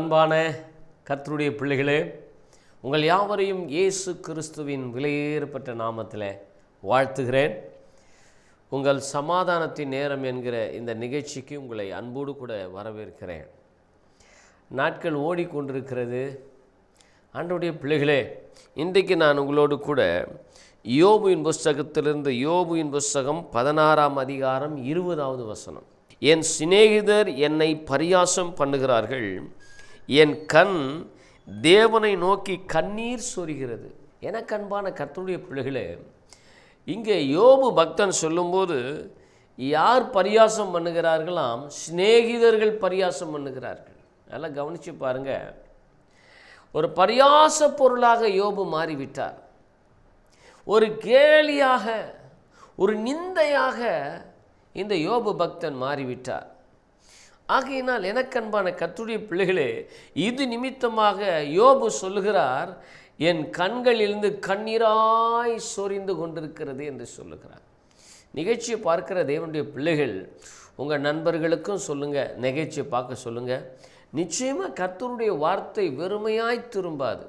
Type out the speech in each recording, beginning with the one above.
அன்பான கர்த்தருடைய பிள்ளைகளே உங்கள் யாவரையும் இயேசு கிறிஸ்துவின் விலையேறப்பட்ட நாமத்தில் வாழ்த்துகிறேன். உங்கள் சமாதானத்தின் நேரம் என்கிற இந்த நிகழ்ச்சிக்கு உங்களை அன்போடு கூட வரவேற்கிறேன். நாட்கள் ஓடிக்கொண்டிருக்கிறது. ஆண்டவருடைய பிள்ளைகளே இன்றைக்கு நான் உங்களோடு கூட யோபுவின் புஸ்தகத்திலிருந்து யோபுவின் புஸ்தகம் பதினாறாம் அதிகாரம் இருபதாவது வசனம். என் சிநேகிதர் என்னை பரியாசம் பண்ணுகிறார்கள். என் கண் தேவனை நோக்கி கண்ணீர் சொரிகிறது. எனக்கு அன்பான கர்த்தருடைய பிள்ளைகளே இங்கே யோபு பக்தன் சொல்லும்போது யார் பரியாசம் பண்ணுகிறார்களாம் சிநேகிதர்கள் பரியாசம் பண்ணுகிறார்கள். நல்லா கவனித்து பாருங்கள் ஒரு பரியாச பொருளாக யோபு மாறிவிட்டார். ஒரு கேலியாக ஒரு நிந்தையாக இந்த யோபு பக்தன் மாறிவிட்டார். ஆகையினால் எனக்கன்பான கத்துடைய பிள்ளைகளே இது நிமித்தமாக யோபு சொல்லுகிறார் என் கண்களிலிருந்து கண்ணீராய் சொரிந்து கொண்டிருக்கிறது என்று சொல்லுகிறார். நிகழ்ச்சியை பார்க்கிற தேவனுடைய பிள்ளைகள் உங்கள் நண்பர்களுக்கும் சொல்லுங்கள் நிகழ்ச்சியை பார்க்க சொல்லுங்கள் நிச்சயமாக கர்த்தருடைய வார்த்தை வெறுமையாய் திரும்பாது.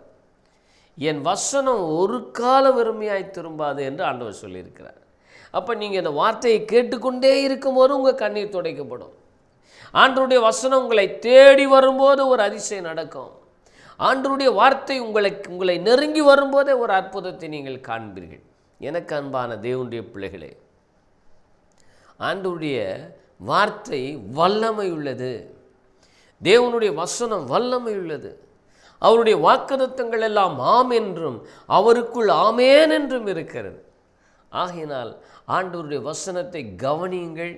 என் வசனம் ஒரு கால வெறுமையாய் திரும்பாது என்று ஆண்டவர் சொல்லியிருக்கிறார். அப்போ நீங்கள் இந்த வார்த்தையை கேட்டுக்கொண்டே இருக்கும்போது உங்கள் கண்ணீர் துடைக்கப்படும். ஆண்டருடைய வசனம் உங்களை தேடி வரும்போது ஒரு அதிசயம் நடக்கும். ஆண்டருடைய வார்த்தை உங்களை உங்களை நெருங்கி வரும்போதே ஒரு அற்புதத்தை நீங்கள் காண்பீர்கள். எனக்கு அன்பான தேவனுடைய பிள்ளைகளே ஆண்டருடைய வார்த்தை வல்லமை உள்ளது. தேவனுடைய வசனம் வல்லமை உள்ளது. அவருடைய வாக்குதத்தங்கள் எல்லாம் ஆம் என்றும் அவருக்குள் ஆமேன் என்றும் இருக்கிறது. ஆகையினால் ஆண்டவருடைய வசனத்தை கவனியுங்கள்.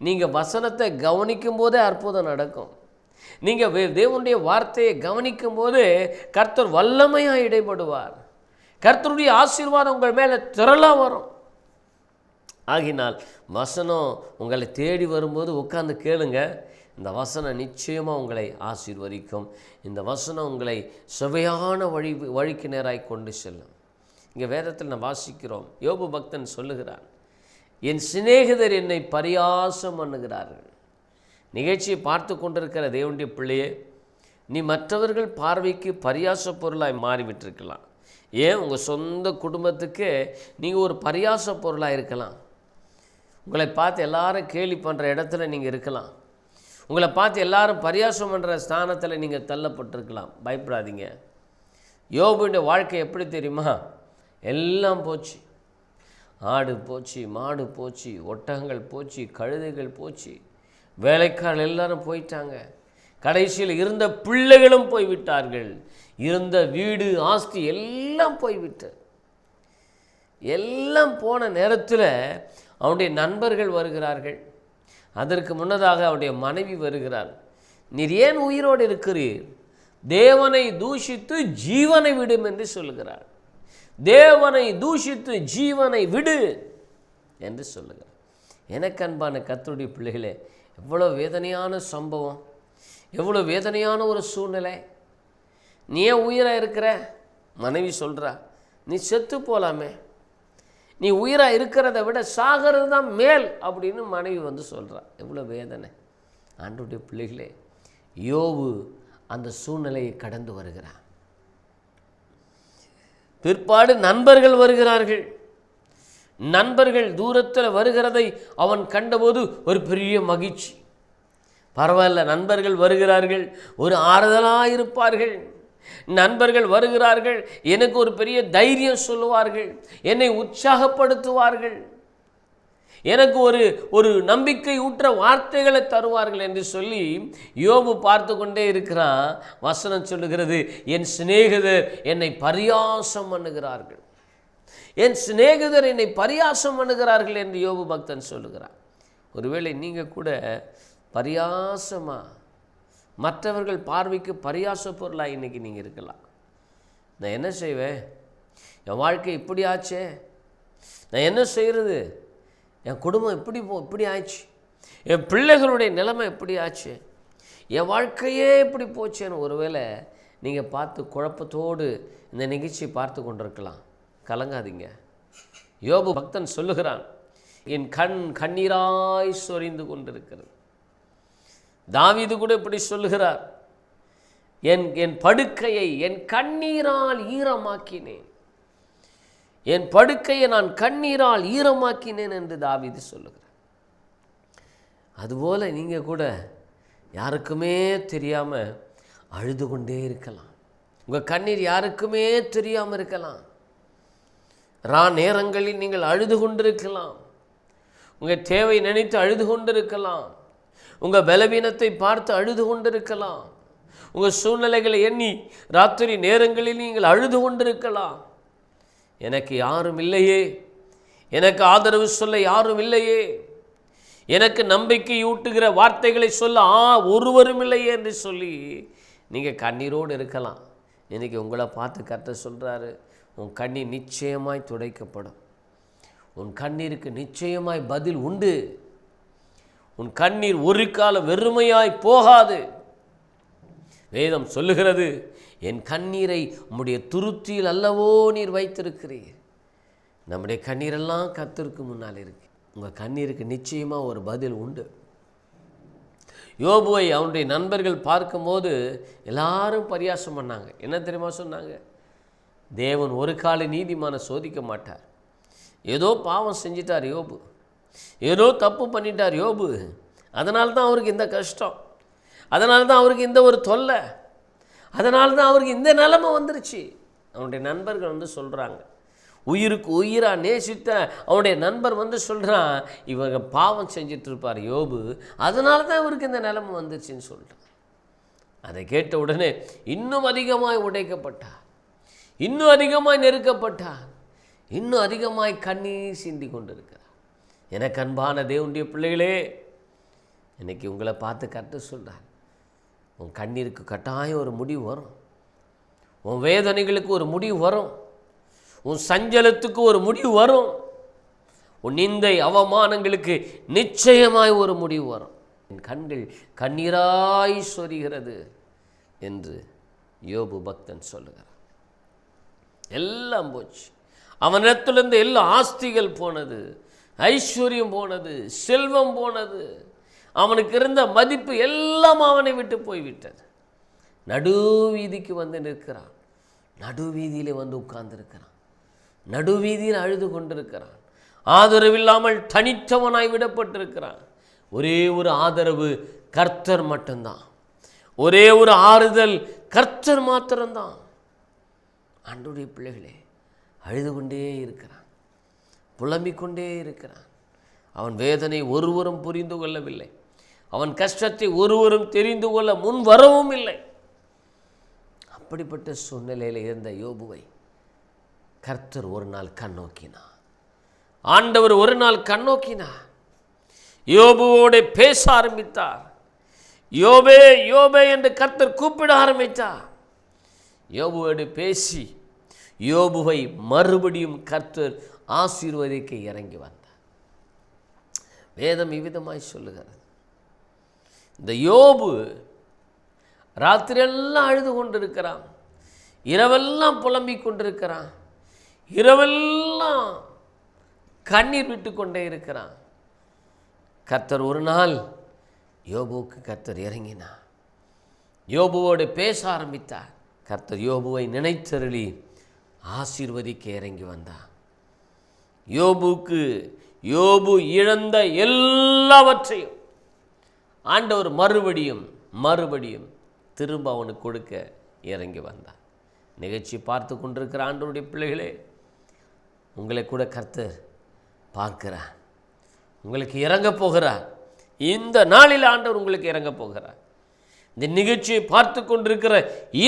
நீங்கள் வசனத்தை கவனிக்கும் போதே அற்புதம் நடக்கும். நீங்கள் தேவனுடைய வார்த்தையை கவனிக்கும் போது கர்த்தர் வல்லமையாக இடைப்படுவார் கர்த்தருடைய ஆசீர்வாதம் உங்கள் மேலே திரளாக வரும். ஆகினால் வசனம் உங்களை தேடி வரும்போது உட்காந்து கேளுங்க. இந்த வசனம் நிச்சயமாக உங்களை ஆசீர்வதிக்கும். இந்த வசனம் உங்களை சுவையான வழி வழிக்கு நேராய் கொண்டு செல்லும். இங்கே வேதத்தில் நான் வாசிக்கிறோம். யோபு பக்தன் சொல்லுகிறான் என் சிநேகிதர் என்னை பரியாசம் பண்ணுகிறார்கள். நிகழ்ச்சியை பார்த்து கொண்டிருக்கிற தேவனுடைய பிள்ளையே நீ மற்றவர்கள் பார்வைக்கு பரியாச பொருளாய் மாறிவிட்டிருக்கலாம். ஏன்? உங்கள் சொந்த குடும்பத்துக்கு நீங்கள் ஒரு பரியாச பொருளாக இருக்கலாம். உங்களை பார்த்து எல்லாரும் கேலி பண்ணுற இடத்துல நீங்கள் இருக்கலாம். உங்களை பார்த்து எல்லாரும் பரியாசம் பண்ணுற ஸ்தானத்தில் நீங்கள் தள்ளப்பட்டிருக்கலாம். பயப்படாதீங்க. யோபுடைய வாழ்க்கை எப்படி தெரியுமா? எல்லாம் போச்சு. ஆடு போச்சு மாடு போச்சு ஒட்டகங்கள் போச்சு கழுதைகள் போச்சு. வேலைக்காரர்கள் எல்லாரும் போயிட்டாங்க. கடைசியில் இருந்த பிள்ளைகளும் போய்விட்டார்கள். இருந்த வீடு ஆஸ்தி எல்லாம் போய்விட்டது எல்லாம் போன நேரத்தில் அவனுடைய நண்பர்கள் வருகிறார்கள். அதற்கு முன்னதாக அவருடைய மனைவி வருகிறார் நீர் ஏன் உயிரோடு இருக்கிறீர்? தேவனை தூஷித்து ஜீவனை விடும் என்று சொல்லுகிறார் தேவனை தூஷித்து ஜீவனை விடு என்று சொல்லுகிறார். எனக்கு அன்பான கத்தருடைய பிள்ளைகளே எவ்வளோ வேதனையான சம்பவம் எவ்வளோ வேதனையான ஒரு சூழ்நிலை. நீ ஏன் உயிராக இருக்கிற? மனைவி சொல்கிறா நீ செத்து போகலாமே நீ உயிராக இருக்கிறத விட சாகிறது தான் மேல் அப்படின்னு மனைவி வந்து சொல்கிறா எவ்வளோ வேதனை. ஆண்டுடைய பிள்ளைகளே யோவு அந்த சூழ்நிலையை கடந்து வருகிறான். பிற்பாடு நண்பர்கள் வருகிறார்கள். நண்பர்கள் தூரத்தில் வருகிறதை அவன் கண்டபோது ஒரு பெரிய மகிழ்ச்சி. பரவாயில்ல நண்பர்கள் வருகிறார்கள் ஒரு ஆறுதலாக இருப்பார்கள். நண்பர்கள் வருகிறார்கள் எனக்கு ஒரு பெரிய தைரியம் சொல்லுவார்கள் என்னை உற்சாகப்படுத்துவார்கள். எனக்கு ஒரு ஒரு நம்பிக்கை ஊற்ற வார்த்தைகளை தருவார்கள் என்று சொல்லி யோபு பார்த்து கொண்டே இருக்கிறான். வசனம் சொல்லுகிறது என் சிநேகிதர் என்னை பரியாசம் பண்ணுகிறார்கள். என் சிநேகிதர் என்னை பரியாசம் பண்ணுகிறார்கள் என்று யோபு பக்தன் சொல்லுகிறான். ஒருவேளை நீங்கள் கூட பரியாசமாக மற்றவர்கள் பார்வைக்கு பரியாச பொருளாக இன்றைக்கி நீங்கள் இருக்கலாம். நான் என்ன செய்வேன்? என் வாழ்க்கை இப்படி ஆச்சே? நான் என்ன செய்கிறது என் குடும்பம் இப்படி போ இப்படி ஆச்சு என் பிள்ளைகளுடைய நிலைமை எப்படி ஆச்சு. என் வாழ்க்கையே இப்படி போச்சேன்னு ஒருவேளை நீங்கள் பார்த்து குழப்பத்தோடு இந்த நிகழ்ச்சியை பார்த்து கொண்டிருக்கலாம். கலங்காதீங்க. யோபு பக்தன் சொல்லுகிறான் என் கண் கண்ணீராய் சொரிந்து கொண்டிருக்கிறது. தாவிது கூட இப்படி சொல்லுகிறார் என் என் படுக்கையை என் கண்ணீரால் ஈரமாக்கினேன். என் படுக்கையை நான் கண்ணீரால் ஈரமாக்கினேன் என்று தாவிது சொல்லுகிறார். அதுபோல் நீங்கள் கூட யாருக்குமே தெரியாமல் அழுது கொண்டே இருக்கலாம். உங்கள் கண்ணீர் யாருக்குமே தெரியாமல் இருக்கலாம். ரா நேரங்களில் நீங்கள் அழுது கொண்டிருக்கலாம். உங்கள் தேவை நினைத்து அழுது கொண்டிருக்கலாம். உங்கள் பலவீனத்தை பார்த்து அழுது கொண்டிருக்கலாம். உங்கள் சூழ்நிலைகளை எண்ணி ராத்திரி நேரங்களில் நீங்கள் அழுது கொண்டிருக்கலாம். எனக்கு யாரும் இல்லையே. எனக்கு ஆதரவு சொல்ல யாரும் இல்லையே. எனக்கு நம்பிக்கை ஊட்டுகிற வார்த்தைகளை சொல்ல ஆ ஒருவரும் இல்லையே என்று சொல்லி நீங்கள் கண்ணீரோடு இருக்கலாம். இன்றைக்கி உங்களை பார்த்து கத்த சொல்கிறாரு உன் கண்ணீர் நிச்சயமாய் துடைக்கப்படும். உன் கண்ணீருக்கு நிச்சயமாய் பதில் உண்டு. உன் கண்ணீர் ஒரு காலம் வெறுமையாய் போகாது. வேதம் சொல்லுகிறது என் கண்ணீரை உம்முடைய துருத்தியில் அல்லவோ நீர் வைத்திருக்கிறீர். நம்முடைய கண்ணீரெல்லாம் கத்திற்கு முன்னால் இருக்கு. உங்கள் கண்ணீருக்கு நிச்சயமாக ஒரு பதில் உண்டு. யோபுவை அவனுடைய நண்பர்கள் பார்க்கும்போது எல்லாரும் பரியாசம் பண்ணாங்க. என்ன தெரியுமா சொன்னாங்க? தேவன் ஒரு கால நீதிமான சோதிக்க மாட்டார். ஏதோ பாவம் செஞ்சிட்டார் யோபு. ஏதோ தப்பு பண்ணிட்டார் யோபு. அதனால தான் அவருக்கு இந்த கஷ்டம். அதனால தான் அவருக்கு இந்த ஒரு தொல்லை. அதனால தான் அவருக்கு இந்த நிலமை வந்துருச்சு. அவனுடைய நண்பர்கள் வந்து சொல்கிறாங்க உயிருக்கு உயிராக நேசித்த அவனுடைய நண்பர் வந்து சொல்கிறான் இவங்க பாவம் செஞ்சுட்டு இருப்பார் யோபு அதனால தான் இவருக்கு இந்த நிலமை வந்துருச்சுன்னு சொல்கிறான் அதை கேட்ட உடனே இன்னும் அதிகமாய் உடைக்கப்பட்டார். இன்னும் அதிகமாய் நெருக்கப்பட்டார். இன்னும் அதிகமாய் கண்ணீர் சிந்தி கொண்டிருக்கிறார். எனக்கு அன்பான தேவனுடைய பிள்ளைகளே இன்னைக்கு உங்களை பார்த்து கற்று சொல்கிறார் உன் கண்ணீருக்கு கட்டாயம் ஒரு முடிவு வரும். உன் வேதனைகளுக்கு ஒரு முடிவு வரும். உன் சஞ்சலத்துக்கு ஒரு முடிவு வரும். உன் நிந்தை அவமானங்களுக்கு நிச்சயமாய் ஒரு முடிவு வரும். என் கண்கள் கண்ணீராய் சொரிகிறது என்று யோபு பக்தன் சொல்லுகிறார். எல்லாம் போச்சு. அவனிடத்திலிருந்து எல்லா ஆஸ்திகள் போனது ஐஸ்வர்யம் போனது செல்வம் போனது. அவனுக்கு இருந்த மதிப்பு எல்லாம் அவனை விட்டு போய்விட்டது. நடுவீதிக்கு வந்து நிற்கிறான். நடுவீதியிலே வந்து உட்கார்ந்திருக்கிறான். நடுவீதியில் அழுது கொண்டிருக்கிறான். ஆதரவில்லாமல் தனித்தவனாய் விடப்பட்டிருக்கிறான். ஒரே ஒரு ஆதரவு கர்த்தர் மட்டும்தான். ஒரே ஒரு ஆறுதல் கர்த்தர் மாத்திரம்தான். அன்றுடைய பிள்ளைகளே அழுது கொண்டே இருக்கிறான். புலம்பிக் கொண்டே இருக்கிறான். அவன் வேதனை ஒருவரும் புரிந்து கொள்ளவில்லை. அவன் கஷ்டத்தை ஒருவரும் தெரிந்து கொள்ள முன் வரவும் இல்லை. அப்படிப்பட்ட சூழ்நிலையில் இருந்த யோபுவை கர்த்தர் ஒரு நாள் கண்ணோக்கினார் ஆண்டவர் ஒரு நாள் கண்ணோக்கினார் யோபுவோடு பேச ஆரம்பித்தார். யோபே யோபே என்று கர்த்தர் கூப்பிட ஆரம்பித்தார். யோபுவோடு பேசி யோபுவை மறுபடியும் கர்த்தர் ஆசீர்வதிக்க இறங்கி வந்தார். வேதம் இவ்விதமாய் சொல்லுகிறது. இந்த யோபு ராத்திரியெல்லாம் அழுது கொண்டிருக்கிறான். இரவெல்லாம் புலம்பிக் கொண்டிருக்கிறான். இரவெல்லாம் கண்ணீர் விட்டு கொண்டே இருக்கிறான். கர்த்தர் ஒரு நாள் யோபுவுக்கு கர்த்தர் இறங்கினார். யோபுவோடு பேச ஆரம்பித்தார். கர்த்தர் யோபுவை நினைத்தருளி ஆசீர்வதிக்க இறங்கி வந்தார். யோபுக்கு யோபு இழந்த எல்லாவற்றையும் ஆண்டவர் மறுபடியும் மறுபடியும் திரும்ப அவனுக்கு கொடுக்க இறங்கி வந்தார் நிகழ்ச்சி பார்த்து கொண்டிருக்கிற ஆண்டவருடைய பிள்ளைகளே உங்களை கூட கர்த்தர் பார்க்கிறார். உங்களுக்கு இறங்க போகிறார். இந்த நாளில் ஆண்டவர் உங்களுக்கு இறங்க போகிறார். இந்த நிகழ்ச்சியை பார்த்து கொண்டிருக்கிற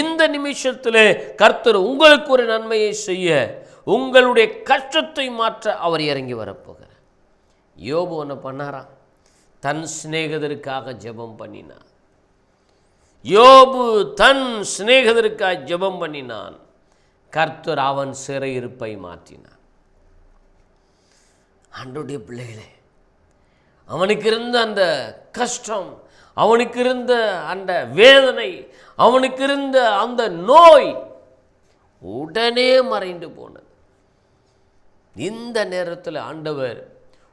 இந்த நிமிஷத்தில் கர்த்தர் உங்களுக்கு ஒரு நன்மையை செய்ய உங்களுடைய கஷ்டத்தை மாற்ற அவர் இறங்கி வரப்போகிறார் யோபு ஒன்று பண்ணாராம். தன் சிநேகிதருக்காக ஜெபம் பண்ணினான். யோபு தன் சிநேகிதருக்காக ஜெபம் பண்ணினான். கர்த்தர் அவன் சிறையிருப்பை மாற்றினான். ஆண்டுடைய பிள்ளைகளே அவனுக்கு இருந்த அந்த கஷ்டம் அவனுக்கு இருந்த அந்த வேதனை அவனுக்கு இருந்த அந்த நோய் உடனே மறைந்து போனது. இந்த நேரத்தில் ஆண்டவர்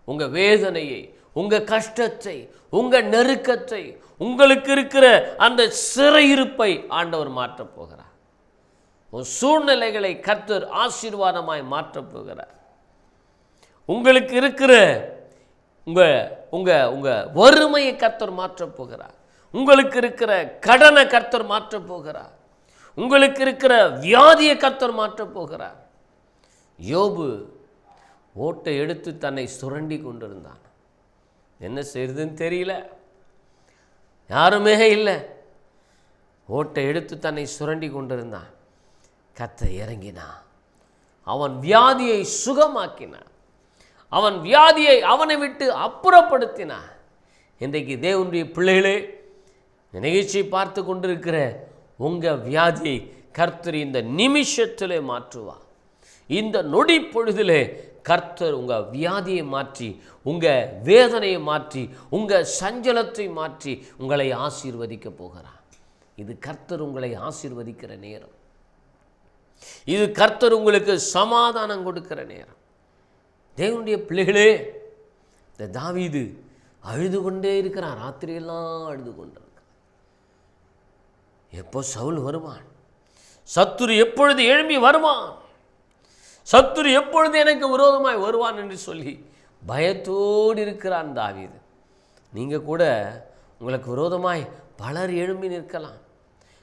உங்கள் வேதனையை உங்கள் கஷ்டத்தை உங்கள் நெருக்கத்தை உங்களுக்கு இருக்கிற அந்த சிறையிருப்பை ஆண்டவர் மாற்றப் போகிறார். உன் சூழ்நிலைகளை கர்த்தர் ஆசீர்வாதமாய் மாற்றப் போகிறார். உங்களுக்கு இருக்கிற உங்கள் உங்கள் உங்கள் வறுமையை கர்த்தர் மாற்றப் போகிறார். உங்களுக்கு இருக்கிற கடனை கர்த்தர் மாற்றப் போகிறார். உங்களுக்கு இருக்கிற வியாதியை கர்த்தர் மாற்றப் போகிறார். யோபு ஓட்டை எடுத்து தன்னை சுரண்டி கொண்டிருந்தான். என்ன செய்யறதுன்னு தெரியல. யாருமே இல்லை. ஓட்டை எடுத்து தன்னை சுரண்டி கொண்டிருந்தான். கத்த இறங்கினான் அவன் வியாதியை சுகமாக்கினான் அவன் வியாதியை அவனை விட்டு அப்புறப்படுத்தினான் இன்றைக்கு தேவனுடைய பிள்ளைகளே நிகழ்ச்சி நிகழ்ச்சியை பார்த்து கொண்டிருக்கிற உங்கள் வியாதியை கர்த்தர் இந்த நிமிஷத்திலே மாற்றுவார். இந்த நொடி பொழுதிலே கர்த்தர் உங்கள் வியாதியை மாற்றி உங்கள் வேதனையை மாற்றி உங்கள் சஞ்சலத்தை மாற்றி உங்களை ஆசீர்வதிக்க போகிறார். இது கர்த்தர் உங்களை ஆசீர்வதிக்கிற நேரம். இது கர்த்தர் உங்களுக்கு சமாதானம் கொடுக்கிற நேரம். தேவனுடைய பிள்ளைகளே இந்த தாவீது அழுது கொண்டே இருக்கிறான் ராத்திரியெல்லாம் அழுது கொண்டிருக்கிறான் எப்போ சவுல் வருவான்? சத்துரு எப்பொழுது எழும்பி வருவான்? சத்துரு எப்பொழுது எனக்கு விரோதமாய் வருவான் என்று சொல்லி பயத்தோடு இருக்கிறான் தாவீது. நீங்கள் கூட உங்களுக்கு விரோதமாய் பலர் எழும்பி நிற்கலாம்.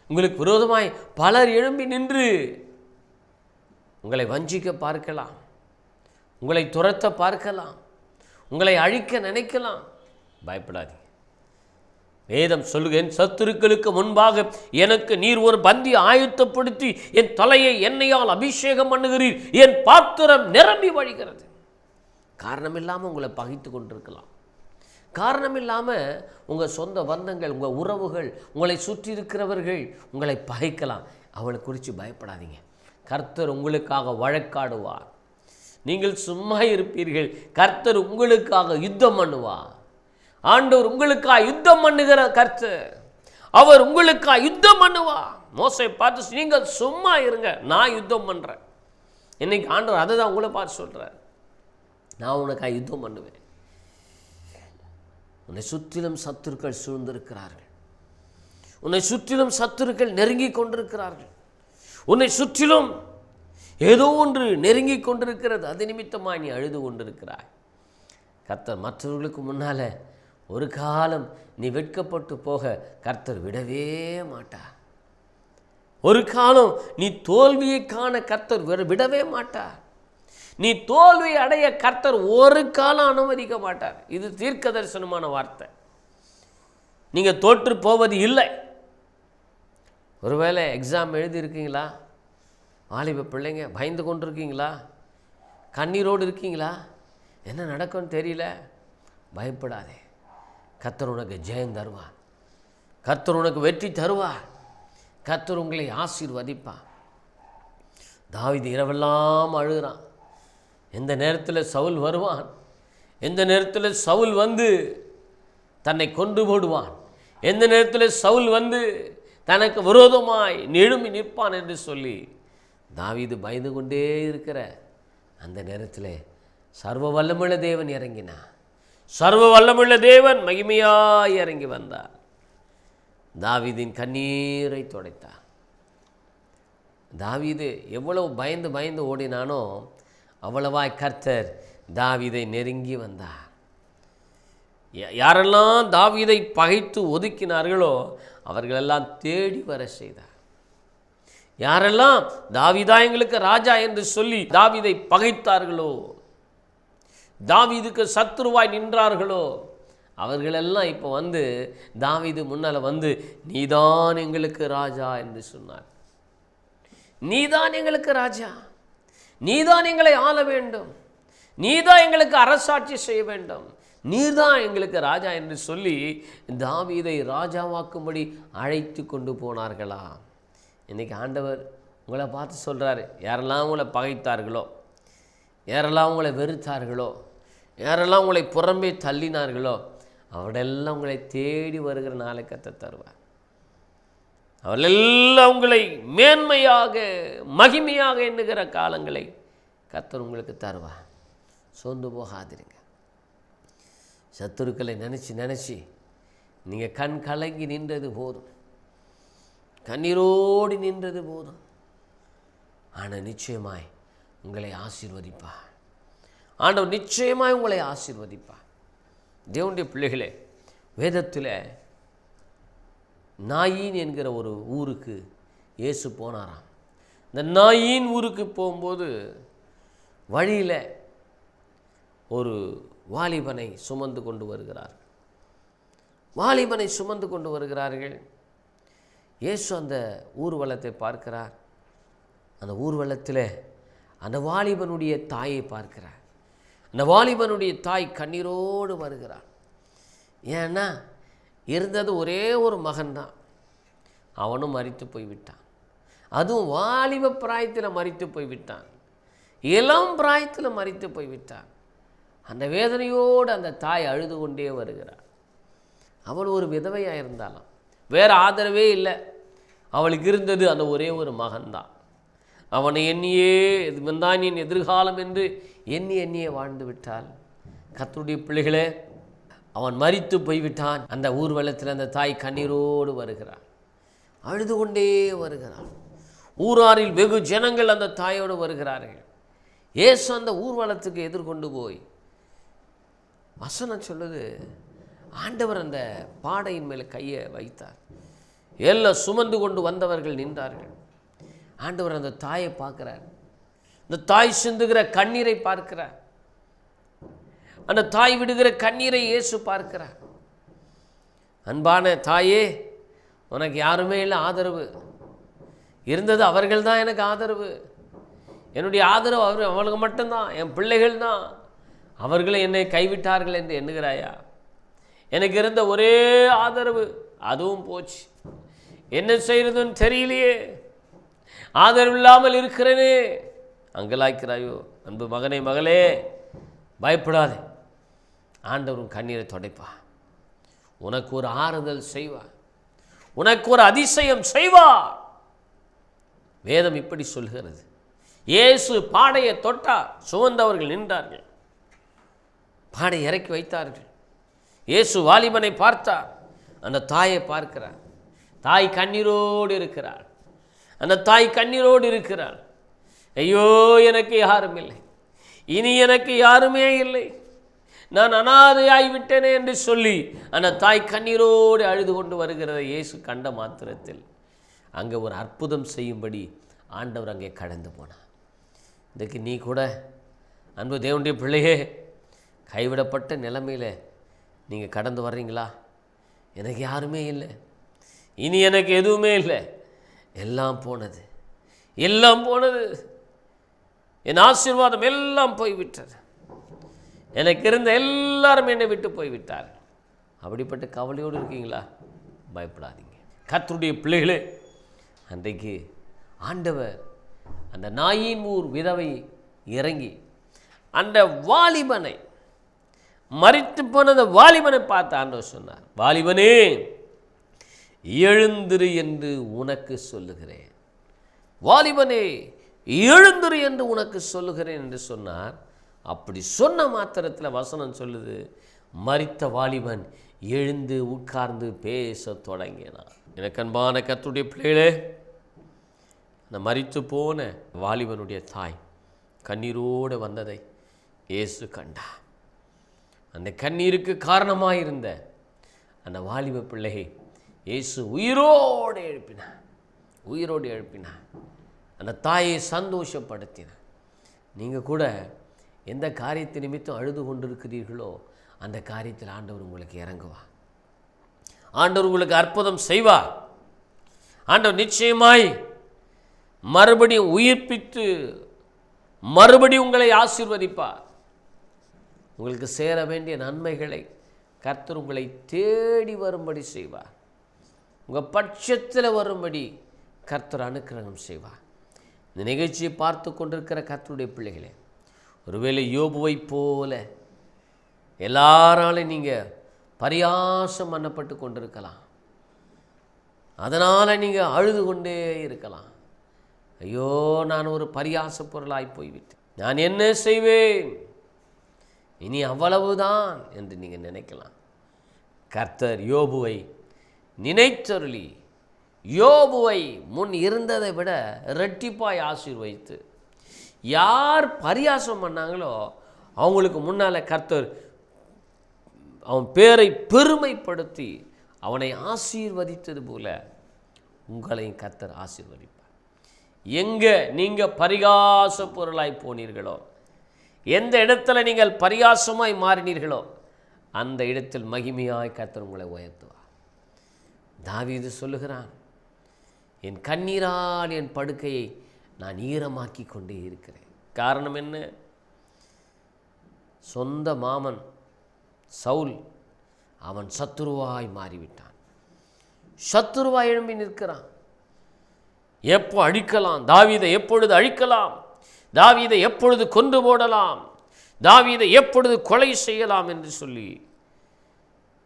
உங்களுக்கு விரோதமாய் பலர் எழும்பி நின்று உங்களை வஞ்சிக்க பார்க்கலாம். உங்களை துரத்த பார்க்கலாம். உங்களை அழிக்க நினைக்கலாம். பயப்படாதீங்க. வேதம் சொல்லுகிறேன் சத்துருக்களுக்கு முன்பாக எனக்கு நீர் ஒரு பந்தி ஆயுத்தப்படுத்தி என் தலையை எண்ணெயால் அபிஷேகம் பண்ணுகிறீர். என் பாத்திரம் நிரம்பி வழிகிறது. காரணம் இல்லாமல் உங்களை பகைத்து கொண்டிருக்கலாம். காரணம் இல்லாமல் உங்கள் சொந்த பந்தங்கள் உங்கள் உறவுகள் உங்களை சுற்றி இருக்கிறவர்கள் உங்களை பகைக்கலாம். அவளை குறித்து பயப்படாதீங்க. கர்த்தர் உங்களுக்காக வழக்காடுவார். நீங்கள் சும்மா இருப்பீர்கள். கர்த்தர் உங்களுக்காக யுத்தம் பண்ணுவார். ஆண்டவர் உங்களுக்காக யுத்தம் பண்ணுகிற கருத்து அவர் உங்களுக்காக யுத்தம் பண்ணுவா. மோசை பார்த்து நீங்கள் சும்மா இருங்க நான் யுத்தம் பண்ணுறேன் இன்னைக்கு ஆண்டவர் அதை தான் உங்களை பார்த்து சொல்கிறார் நான் உனக்காக யுத்தம் பண்ணுவேன். உன்னை சுற்றிலும் சத்துருக்கள் சூழ்ந்திருக்கிறார்கள். உன்னை சுற்றிலும் சத்துருக்கள் நெருங்கி கொண்டிருக்கிறார்கள். உன்னை சுற்றிலும் ஏதோ ஒன்று நெருங்கி கொண்டிருக்கிறது. அது நிமித்தமாக நீ அழுது கொண்டிருக்கிறாய். கத்தர் மற்றவர்களுக்கு முன்னால் ஒரு காலம் நீ வெட்கப்பட்டு போக கர்த்தர் விடவே மாட்டா. ஒரு காலம் நீ தோல்வியை காண கர்த்தர் விட- விடவே மாட்டார் நீ தோல்வி அடைய கர்த்தர் ஒரு காலம் அனுமதிக்க மாட்டார். இது தீர்க்க தரிசனமான வார்த்தை. நீங்கள் தோற்று போவது இல்லை. ஒருவேளை எக்ஸாம் எழுதியிருக்கீங்களா? வாலிப பிள்ளைங்க பயந்து கொண்டு இருக்கீங்களா கண்ணீரோடு இருக்கீங்களா? என்ன நடக்கும்னு தெரியல? பயப்படாதே. கத்தர் உனக்கு ஜெயம் தருவார். கத்தர் உனக்கு வெற்றி தருவார். கத்தர் உங்களை ஆசீர்வதிப்பார். தாவீது இரவெல்லாம் அழுகிறான். எந்த நேரத்தில் சவுல் வருவான்? எந்த நேரத்தில் சவுல் வந்து தன்னை கொண்டு போடுவான்? எந்த நேரத்தில் சவுல் வந்து தனக்கு விரோதமாய் நெழுமி நிற்பான் என்று சொல்லி தாவிது பயந்து கொண்டே இருக்கிற அந்த நேரத்தில் சர்வ வல்லமுள்ள தேவன் இறங்கினான் சர்வ வல்லமுள்ள தேவன் மகிமையாய் இறங்கி வந்தார். தாவீதின் கண்ணீரை துடைத்தார். தாவீது எவ்வளவு பயந்து பயந்து ஓடினானோ அவ்வளவாய் கர்த்தர் தாவீதை நெருங்கி வந்தார். யா- யாரெல்லாம் தாவீதை பகைத்து ஒதுக்கினார்களோ அவர்களெல்லாம் தேடி வர செய்தார். யாரெல்லாம் தாவிதா எங்களுக்கு ராஜா என்று சொல்லி தாவிதை பகைத்தார்களோ தாவீதுக்கு சத்துருவாய் நின்றார்களோ? அவர்களெல்லாம் இப்போ வந்து தாவீது முன்னால் வந்து நீதான் எங்களுக்கு ராஜா என்று சொன்னார். நீதான் எங்களுக்கு ராஜா. நீதான் எங்களை ஆள வேண்டும். நீதான் எங்களுக்கு அரசாட்சி செய்ய வேண்டும். நீதான் எங்களுக்கு ராஜா என்று சொல்லி தாவீதை ராஜாவாக்கும்படி அழைத்து கொண்டு போனார்களா? இன்றைக்கி ஆண்டவர் உங்களை பார்த்து சொல்கிறாரு யாரெல்லாம் உங்களை பகைத்தார்களோ? யாரெல்லாம் உங்களை வெறுத்தார்களோ? யாரெல்லாம் உங்களை புறம்பே தள்ளினார்களோ அவரெல்லாம் உங்களை தேடி வருகிற நாளை கத்த தருவார். அவரெல்லாம் உங்களை மேன்மையாக மகிமையாக எண்ணுகிற காலங்களை கத்தர் உங்களுக்கு தருவார். சோர்ந்து போகாதிருங்க. சத்துருக்களை நினச்சி நினச்சி நீங்கள் கண் கலங்கி நின்றது போதும். கண்ணீரோடி நின்றது போதும். ஆனால் நிச்சயமாய் உங்களை ஆசீர்வதிப்பார். ஆண்டவர் நிச்சயமாக உங்களை ஆசீர்வதிப்பார். தேவனுடைய பிள்ளைகளே வேதத்தில் நாயின் என்கிற ஒரு ஊருக்கு இயேசு போனாராம். இந்த நாயின் ஊருக்கு போகும்போது வழியில் ஒரு வாலிபனை சுமந்து கொண்டு வருகிறார். வாலிபனை சுமந்து கொண்டு வருகிறார்கள். இயேசு அந்த ஊர்வலத்தை பார்க்கிறார். அந்த ஊர்வலத்தில் அந்த வாலிபனுடைய தாயை பார்க்கிறார். இந்த வாலிபனுடைய தாய் கண்ணீரோடு வருகிறான் ஏன்னா இருந்தது ஒரே ஒரு மகன்தான். அவனும் மறித்து போய்விட்டான். அதுவும் வாலிப பிராயத்தில் மறித்து போய்விட்டான். இளம் பிராயத்தில் மறித்து போய்விட்டான். அந்த வேதனையோடு அந்த தாய் அழுது கொண்டே வருகிறாள். அவள் ஒரு விதவையாக இருந்தாலும் வேறு ஆதரவே இல்லை. அவளுக்கு இருந்தது அந்த ஒரே ஒரு மகன்தான். அவனை எண்ணியே இதுதான் என் எதிர்காலம் என்று எண்ணி எண்ணியே வாழ்ந்து விட்டாள். கர்த்தருடைய பிள்ளைகளே அவன் மரித்து போய்விட்டான். அந்த ஊர்வலத்தில் அந்த தாய் கண்ணீரோடு வருகிறாள். அழுது கொண்டே வருகிறாள். ஊராரில் வெகு ஜனங்கள் அந்த தாயோடு வருகிறார்கள். இயேசு அந்த ஊர்வலத்துக்கு எதிர்கொண்டு போய் வசனம் சொல்லுது ஆண்டவர் அந்த பாடையின் மேலே கையை வைத்தார். எல்லாம் சுமந்து கொண்டு வந்தவர்கள் நின்றார்கள். ஆண்டவர் அந்த தாயை பார்க்குறார். இந்த தாய் சிந்துகிற கண்ணீரை பார்க்கிறார். அந்த தாய் விடுகிற கண்ணீரை இயேசு பார்க்கிறார். அன்பான தாயே உனக்கு யாருமே இல்லை ஆதரவு. இருந்தது அவர்கள் தான் எனக்கு ஆதரவு. என்னுடைய ஆதரவு அவர் அவளுக்கு மட்டும்தான் என் பிள்ளைகள் தான். அவர்களை என்னை கைவிட்டார்கள் என்று எண்ணுகிறாயா? எனக்கு இருந்த ஒரே ஆதரவு அதுவும் போச்சு. என்ன செய்யறதுன்னு தெரியலையே. ஆதரவில்லாமல் இருக்கிறேனே. அங்கலாய்க்கிறாயோ? அன்பு மகனே மகளே பயப்படாதே. ஆண்டவரும் கண்ணீரை துடைப்பா. உனக்கு ஒரு ஆறுதல் செய்வா உனக்கு ஒரு அதிசயம் செய்வா வேதம் இப்படி சொல்கிறது. இயேசு பாடையை தொட்டார். சுமந்தவர்கள் நின்றார்கள். பாடை இறக்கி வைத்தார்கள். இயேசு வாலிபனை பார்த்தார். அந்த தாயை பார்க்கிறார். தாய் கண்ணீரோடு இருக்கிறாள். அந்த தாய் கண்ணீரோடு இருக்கிறாள். ஐயோ எனக்கு யாரும் இல்லை. இனி எனக்கு யாருமே இல்லை. நான் அனாதையாய் விட்டேனே என்று சொல்லி அந்த தாய் கண்ணீரோடு அழுது கொண்டு வருகிறதை இயேசு கண்ட மாத்திரத்தில் அங்கே ஒரு அற்புதம் செய்யும்படி ஆண்டவர் அங்கே கடந்து போனார். இன்றைக்கு நீ கூட அன்பு தேவனுடைய பிள்ளையே கைவிடப்பட்ட நிலைமையில் நீங்கள் கடந்து வர்றீங்களா? எனக்கு யாருமே இல்லை. இனி எனக்கு எதுவுமே இல்லை. எல்லாம் போனது. எல்லாம் போனது. என் ஆசீர்வாதம் எல்லாம் போய்விட்டது. எனக்கு இருந்த எல்லாரும் என்னை விட்டு போய்விட்டார் அப்படிப்பட்ட கவலையோடு இருக்கீங்களா? பயப்படாதீங்க. கத்தருடைய பிள்ளைகளே அன்றைக்கு ஆண்டவர் அந்த நாயின் ஊர் விதவை இறங்கி அந்த வாலிபனை மறித்து போன அந்த வாலிபனை பார்த்து ஆண்டவர் சொன்னார் வாலிபனே எழுந்திரு என்று உனக்கு சொல்லுகிறேன். வாலிபனே எழுந்திரு என்று உனக்கு சொல்லுகிறேன் என்று சொன்னார். அப்படி சொன்ன மாத்திரத்தில் வசனம் சொல்லுது மறித்த வாலிபன் எழுந்து உட்கார்ந்து பேச தொடங்கினான். எனக்கு அன்பான கத்துடைய பிள்ளைகளே அந்த மரித்து போன வாலிபனுடைய தாய் கண்ணீரோடு வந்ததை இயேசு கண்டா அந்த கண்ணீருக்கு காரணமாக இருந்த அந்த வாலிப பிள்ளையை இயேசு உயிரோடு எழுப்பினார். உயிரோடு எழுப்பினார். அந்த தாயை சந்தோஷப்படுத்தினார். நீங்கள் கூட எந்த காரியத்தை நிமித்தம் அழுது கொண்டிருக்கிறீர்களோ அந்த காரியத்தில் ஆண்டவர் உங்களுக்கு இறங்குவார். ஆண்டவர் உங்களுக்கு அற்புதம் செய்வார். ஆண்டவர் நிச்சயமாய் மறுபடியும் உயிர்ப்பித்து மறுபடியும் உங்களை ஆசிர்வதிப்பார். உங்களுக்கு சேர வேண்டிய நன்மைகளை கர்த்தர் உங்களை தேடி வரும்படி செய்வார். உங்கள் பட்சத்தில் வரும்படி கர்த்தர் அனுக்கிரகம் செய்வார். இந்த நிகழ்ச்சியை பார்த்து கொண்டிருக்கிற கர்த்தருடைய பிள்ளைகளே ஒருவேளை யோபுவை போல எல்லாராலும் நீங்கள் பரியாசம் பண்ணப்பட்டு கொண்டிருக்கலாம். அதனால் நீங்கள் அழுது கொண்டே இருக்கலாம். ஐயோ நான் ஒரு பரியாச பொருளாய் போய்விட்டேன். நான் என்ன செய்வேன்? இனி அவ்வளவுதான் என்று நீங்கள் நினைக்கலாம். கர்த்தர் யோபுவை நினைத்தருளி யோபுவை முன் இருந்ததை விட ரெட்டிப்பாய் ஆசீர்வதித்து. யார் பரியாசம் பண்ணாங்களோ அவங்களுக்கு முன்னால் கர்த்தர் அவன் பேரை பெருமைப்படுத்தி அவனை ஆசீர்வதித்தது போல உங்களையும் கர்த்தர் ஆசீர்வதிப்பார். எங்கே நீங்கள் பரிகாச பொருளாய் போனீர்களோ எந்த இடத்துல நீங்கள் பரிகாசமாய் மாறினீர்களோ அந்த இடத்தில் மகிமையாய் கர்த்தர் உங்களை உயர்த்துவார். தாவீது சொல்லுகிறான் என் கண்ணீரால் என் படுக்கையை நான் ஈரமாக்கி கொண்டே இருக்கிறேன். காரணம் என்ன? சொந்த மாமன் சவுல் அவன் சத்துருவாய் மாறிவிட்டான். சத்துருவாய் எழும்பி நிற்கிறான். எப்போ அழிக்கலாம்? தாவீதை எப்பொழுது அழிக்கலாம்? தாவீதை எப்பொழுது கொண்டு போடலாம்? தாவீதை எப்பொழுது கொலை செய்யலாம்? என்று சொல்லி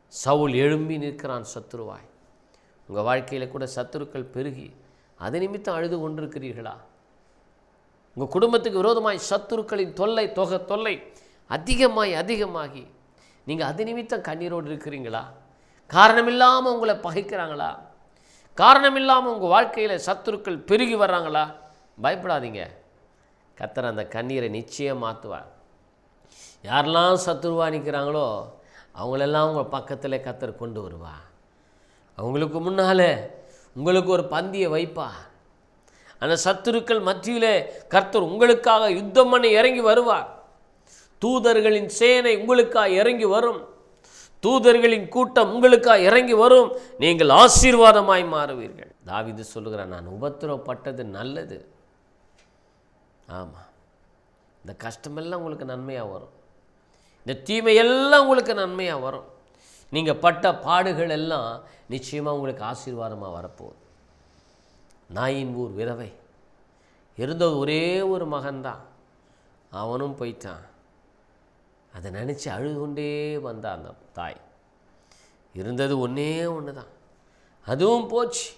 சவுல் எழும்பி நிற்கிறான் சத்துருவாய். உங்கள் வாழ்க்கையில் கூட சத்துருக்கள் பெருகி அது நிமித்தம் அழுது கொண்டிருக்கிறீர்களா? உங்கள் குடும்பத்துக்கு விரோதமாய் சத்துருக்களின் தொல்லை தொகை தொல்லை அதிகமாய் அதிகமாகி நீங்கள் அது நிமித்தம் கண்ணீரோடு இருக்கிறீங்களா? காரணமில்லாமல் உங்களை பகைக்கிறாங்களா? காரணமில்லாமல் உங்கள் வாழ்க்கையில் சத்துருக்கள் பெருகி வர்றாங்களா? பயப்படாதீங்க. கத்தர் அந்த கண்ணீரை நிச்சயம் மாற்றுவார். யாரெல்லாம் சத்துருவா நிற்கிறாங்களோ அவங்களெல்லாம் உங்கள் பக்கத்தில் கத்தர் கொண்டு வருவா அவங்களுக்கு முன்னால் உங்களுக்கு ஒரு பந்தியை வைப்பா. அந்த சத்துருக்கள் மத்தியிலே கர்த்தர் உங்களுக்காக யுத்தம் பண்ணி இறங்கி வருவார். தூதர்களின் சேனை உங்களுக்காக இறங்கி வரும். தூதர்களின் கூட்டம் உங்களுக்காக இறங்கி வரும். நீங்கள் ஆசீர்வாதமாய் மாறுவீர்கள். தாவிது சொல்லுகிறான் நான் உபத்திரவப்பட்டது நல்லது. ஆமாம் இந்த கஷ்டமெல்லாம் உங்களுக்கு நன்மையாக வரும். இந்த தீமையெல்லாம் உங்களுக்கு நன்மையாக வரும். நீங்கள் பட்ட பாடுகள் எல்லாம் நிச்சயமாக உங்களுக்கு ஆசீர்வாதமாக வரப்போகுது. நாயின் ஊர் விதவை. இருந்த ஒரே ஒரு மகன்தான். அவனும் போயிட்டான். அதை நினச்சி அழுதுகொண்டே வந்தான் அந்த தாய். இருந்தது ஒன்றே ஒன்று தான் அதுவும் போச்சு.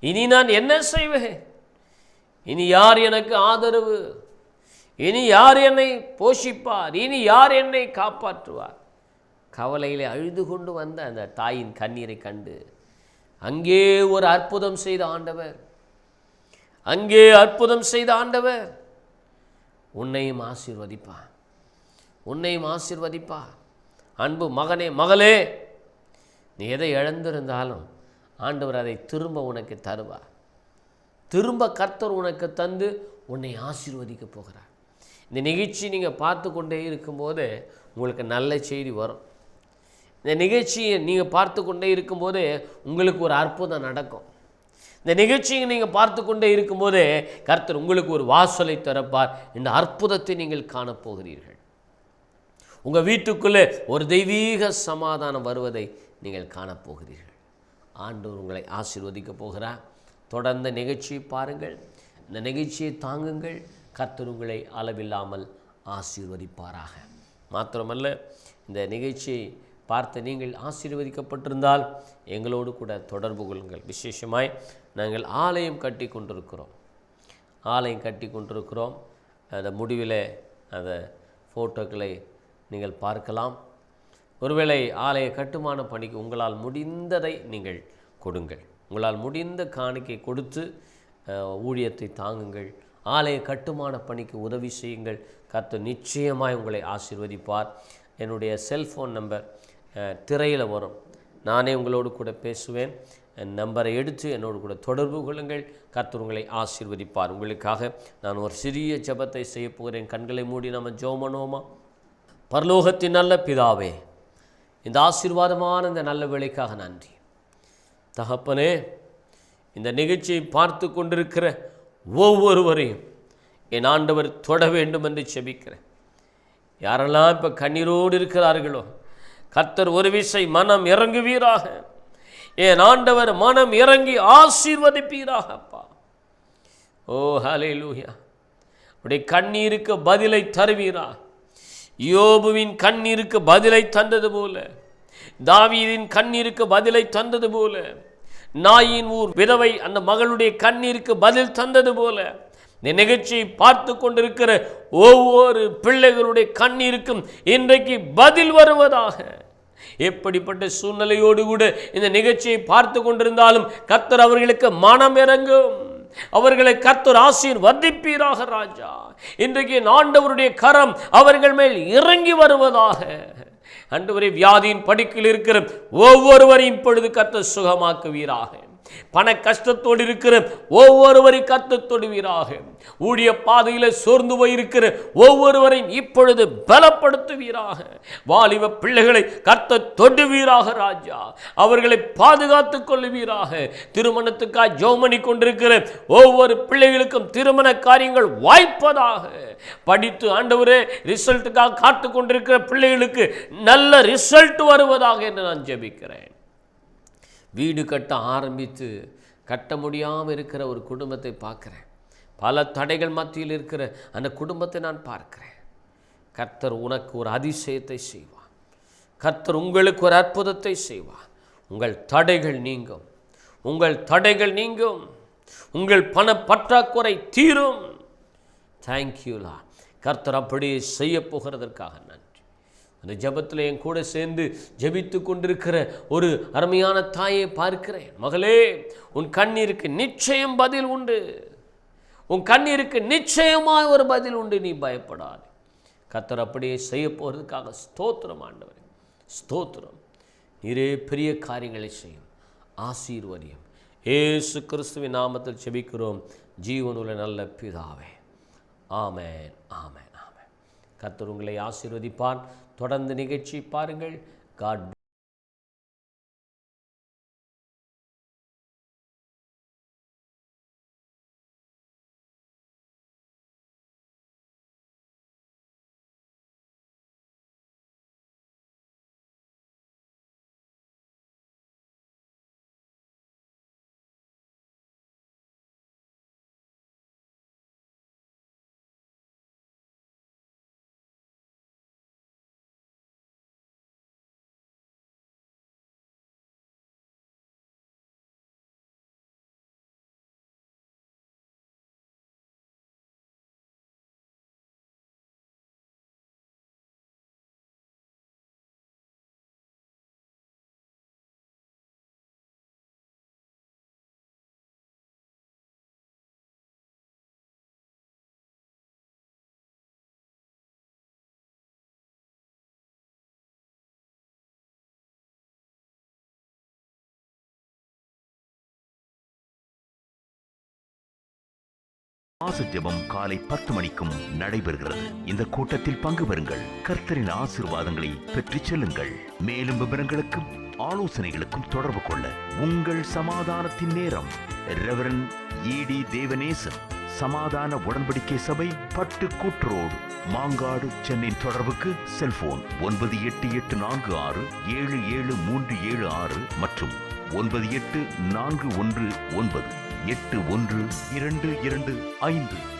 இனி நான் என்ன செய்வேன் இனி யார் எனக்கு ஆதரவு? இனி யார் என்னை போஷிப்பார்? இனி யார் என்னை காப்பாற்றுவார்? கவலையிலே அழுது கொண்டு வந்த அந்த தாயின் கண்ணீரை கண்டு அங்கே ஒரு அற்புதம் செய்த ஆண்டவர் அங்கே அற்புதம் செய்த ஆண்டவர் உன்னையும் ஆசீர்வதிப்பா உன்னையும் ஆசிர்வதிப்பா அன்பு மகனே மகளே நீ எதை இழந்திருந்தாலும் ஆண்டவர் அதை திரும்ப உனக்கு தருவார். திரும்ப கர்த்தர் உனக்கு தந்து உன்னை ஆசீர்வதிக்க போகிறார். இந்த நிகழ்ச்சி நீங்கள் பார்த்து கொண்டே இருக்கும்போது உங்களுக்கு நல்ல செய்தி வரும். இந்த நிகழ்ச்சியை நீங்கள் பார்த்து கொண்டே இருக்கும்போது உங்களுக்கு ஒரு அற்புதம் நடக்கும். இந்த நிகழ்ச்சியை நீங்கள் பார்த்து கொண்டே இருக்கும்போது கர்த்தர் உங்களுக்கு ஒரு வாசலை திறப்பார் இந்த அற்புதத்தை நீங்கள் காணப்போகிறீர்கள் உங்கள் வீட்டுக்குள்ளே ஒரு தெய்வீக சமாதானம் வருவதை நீங்கள் காணப்போகிறீர்கள் ஆண்டவர் உங்களை ஆசீர்வதிக்க போகிறார். தொடர்ந்த நிகழ்ச்சியை பாருங்கள். இந்த நிகழ்ச்சியை தாங்குங்கள். கர்த்தர் உங்களை அளவில்லாமல் ஆசீர்வதிப்பாராக. மாத்திரமல்ல இந்த நிகழ்ச்சியை பார்த்து நீங்கள் ஆசீர்வதிக்கப்பட்டிருந்தால் எங்களோடு கூட தொடர்பு கொள்ளுங்கள். விசேஷமாய் நாங்கள் ஆலயம் கட்டி கொண்டிருக்கிறோம். ஆலயம் கட்டி கொண்டிருக்கிறோம். அந்த முடிவில் அந்த ஃபோட்டோக்களை நீங்கள் பார்க்கலாம். ஒருவேளை ஆலய கட்டுமான பணிக்கு உங்களால் முடிந்ததை நீங்கள் கொடுங்கள். உங்களால் முடிந்த காணிக்கை கொடுத்து ஊழியத்தை தாங்குங்கள். ஆலய கட்டுமான பணிக்கு உதவி செய்யுங்கள். கத்து நிச்சயமாய் உங்களை ஆசீர்வதிப்பார். என்னுடைய செல்ஃபோன் நம்பர் திரையில் வரும். நானே உங்களோடு கூட பேசுவேன். என் நம்பரை எடுத்து என்னோடு கூட தொடர்பு கொள்ளுங்கள். கர்த்தர் உங்களை ஆசீர்வதிப்பார். உங்களுக்காக நான் ஒரு சிறிய ஜெபத்தை செய்ய போகிறேன். கண்களை மூடி நம்ம ஜோமனோமா? பரலோகத்தின் நல்ல பிதாவே இந்த ஆசீர்வாதமான இந்த நல்ல வேலைக்காக நன்றி. தகப்பனே இந்த நிகழ்ச்சியை பார்த்து கொண்டிருக்கிற ஒவ்வொருவரையும் என் ஆண்டவர் தொட வேண்டும் என்று செபிக்கிறேன். யாரெல்லாம் இப்போ கண்ணீரோடு இருக்கிறார்களோ கர்த்தர் ஒரு விசை மனம் இறங்குவீராக. என் ஆண்டவர் மனம் இறங்கி ஆசீர்வதிப்பீராக அப்பா. ஓ ஹலே லூயா உடைய கண்ணீருக்கு பதிலை தருவீரா. யோபுவின் கண்ணீருக்கு பதிலை தந்தது போல தாவீதின் கண்ணீருக்கு பதிலை தந்தது போல நாயின் ஊர் விதவை அந்த மகளுடைய கண்ணீருக்கு பதில் தந்தது போல இந்த நிகழ்ச்சியை பார்த்து கொண்டிருக்கிற ஒவ்வொரு பிள்ளைகளுடைய கண்ணீருக்கும் இன்றைக்கு பதில் வருவதாக. எப்படிப்பட்ட சூழ்நிலையோடு கூட இந்த நிகழ்ச்சியை பார்த்து கொண்டிருந்தாலும் கர்த்தர் அவர்களுக்கு மனம் இறங்கும். அவர்களை கர்த்தர் ஆசீர் வர்திப்பீராக ராஜா. இன்றைக்கு ஆண்டவருடைய கரம் அவர்கள் மேல் இறங்கி வருவதாக. அன்றுவரை வியாதியின் படுக்கையில் இருக்கிற ஒவ்வொருவரையும் இப்பொழுது கர்த்தர் சுகமாக்குவீராக. பண கஷ்டத்தோடு இருக்கிற ஒவ்வொருவரை கத்து தொடுவீராக. ஊழிய பாதையில் சோர்ந்து போயிருக்கிற ஒவ்வொருவரையும் இப்பொழுது பலப்படுத்துவீராக. வாலிப பிள்ளைகளை கத்த தொடுவீராக ராஜா. அவர்களை பாதுகாத்துக் கொள்ளுவீராக திருமணத்துக்காக ஜோமணி கொண்டிருக்கிற ஒவ்வொரு பிள்ளைகளுக்கும் திருமண காரியங்கள் வாய்ப்பதாக. படித்து ஆண்டவரே ரிசல்ட்டுக்காக காத்து கொண்டிருக்கிற பிள்ளைகளுக்கு நல்ல ரிசல்ட் வருவதாக என்று நான் ஜெபிக்கிறேன். வீடு கட்ட ஆரம்பித்து கட்ட முடியாமல் இருக்கிற ஒரு குடும்பத்தை பார்க்குறேன். பல தடைகள் மத்தியில் இருக்கிற அந்த குடும்பத்தை நான் பார்க்கிறேன். கர்த்தர் உனக்கு ஒரு அதிசயத்தை செய்வார். கர்த்தர் உங்களுக்கு ஒரு அற்புதத்தை செய்வார். உங்கள் தடைகள் நீங்கும். உங்கள் தடைகள் நீங்கும். உங்கள் பண பற்றாக்குறை தீரும் தேங்க்யூலா கர்த்தர் அப்படியே செய்ய போகிறதற்காக நான் அந்த ஜெபத்தில் என் கூட சேர்ந்து ஜபித்து கொண்டிருக்கிற ஒரு அருமையான தாயை பார்க்கிறேன். மகளே உன் கண்ணீருக்கு நிச்சயம் பதில் உண்டு. உன் கண்ணீருக்கு நிச்சயமாக ஒரு பதில் உண்டு நீ பயப்படாது. கத்தர் அப்படியே செய்ய போகிறதுக்காக ஸ்தோத்திரம் ஆண்டவர். ஸ்தோத்திரம். நிறைய பெரிய காரியங்களை செய்யும். ஆசீர்வதியும். ஏசு கிறிஸ்துவின் நாமத்தில் செபிக்கிறோம் ஜீவனுள்ள நல்ல பிதாவே. ஆமேன் ஆமேன். கத்தர் உங்களை ஆசீர்வதிப்பான் தொடர்ந்து நிகழ்ச்சி பாருங்கள். காட் ஆசு ஜெபம் காலை பத்து மணிக்கும் நடைபெறுகிறது. இந்த கூட்டத்தில் பங்கு பெறுங்கள். கர்த்தரின் ஆசிர்வாதங்களை பெற்றுச் செல்லுங்கள். மேலும் விவரங்களுக்கும் ஆலோசனைகளுக்கும் தொடர்பு கொள்ள உங்கள் சமாதானத்தின் நேரம் ரெவரன் ஈடி தேவநேசன் சமாதான உடன்படிக்கை சபை பட்டு கூற்றோடு மாங்காடு சென்னை தொடர்புக்கு செல்போன் ஒன்பது எட்டு எட்டு நான்கு ஆறு ஏழு ஏழு மூன்று ஏழு ஆறு மற்றும் ஒன்பது எட்டு நான்கு ஒன்று ஒன்பது. எட்டு ஒன்று இரண்டு இரண்டு ஐந்து.